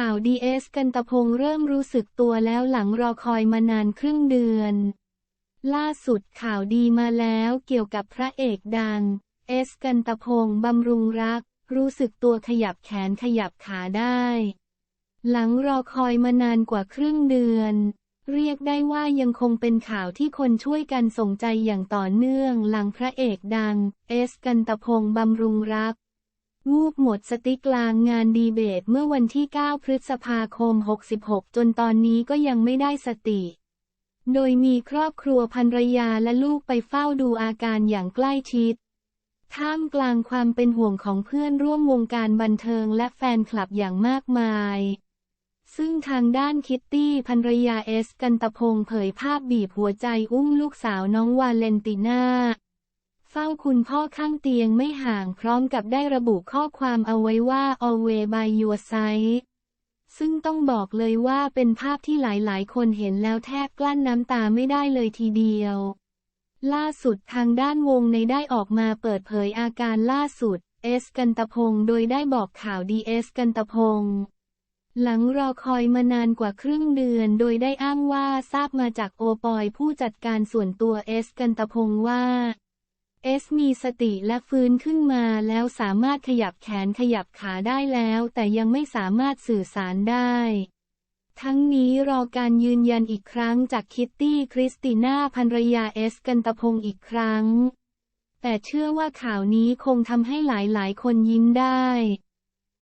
ข่าวดีเอสกันตะพงเริ่มรู้สึกตัวแล้วหลังรอคอยมานานครึ่งเดือน ล่าสุดข่าวดีมาแล้วเกี่ยวกับพระเอกดัง เอสกันตะพงบำรุงรัก รู้สึกตัวขยับแขนขยับขาได้ หลังรอคอยมานานกว่าครึ่งเดือน เรียกได้ว่ายังคงเป็นข่าวที่คนช่วยกันส่งใจอย่างต่อเนื่องหลังพระเอกดัง เอสกันตะพงบำรุงรัก วูบหมดสติกลางงานดีเบตเมื่อวันที่ 9 พฤษภาคม 66 จนตอนนี้ก็ยังไม่ได้สติ โดยมีครอบครัวภรรยาและลูกไปเฝ้าดูอาการอย่างใกล้ชิด ท่ามกลางความเป็นห่วงของเพื่อนร่วมวงการบันเทิงและแฟนคลับอย่างมากมาย ซึ่งทางด้านคิตตี้ภรรยาเอสกันตะพงเผยภาพบีบหัวใจอุ้มลูกสาวน้องวาเลนติน่า เฝ้าคุณพ่อข้างเตียงไม่ห่างพร้อมกับได้ระบุข้อความเอาไว้ว่า always by your side ซึ่งต้องบอกเลยว่าเป็นภาพที่หลายๆ คนเห็นแล้วแทบกลั้นน้ำตาไม่ได้เลยทีเดียว ล่าสุดทางด้านวงในได้ออกมาเปิดเผยอาการล่าสุด เอสกันตพงโดยได้บอกข่าวดีเอสกันตพงหลังรอคอยมานานกว่าครึ่งเดือนโดยได้อ้างว่าทราบมาจากโอปอยผู้จัดการส่วนตัวเอสกันตพงว่า เอสมีสติและฟื้นขึ้นมาแล้วสามารถขยับแขนขยับขาได้แล้ว แต่ยังไม่สามารถสื่อสารได้ ทั้งนี้รอการยืนยันอีกครั้งจากคิตตี้คริสติน่าภรรยาเอสกันตพงอีกครั้ง แต่เชื่อว่าข่าวนี้คงทำให้หลายๆ คนยิ้มได้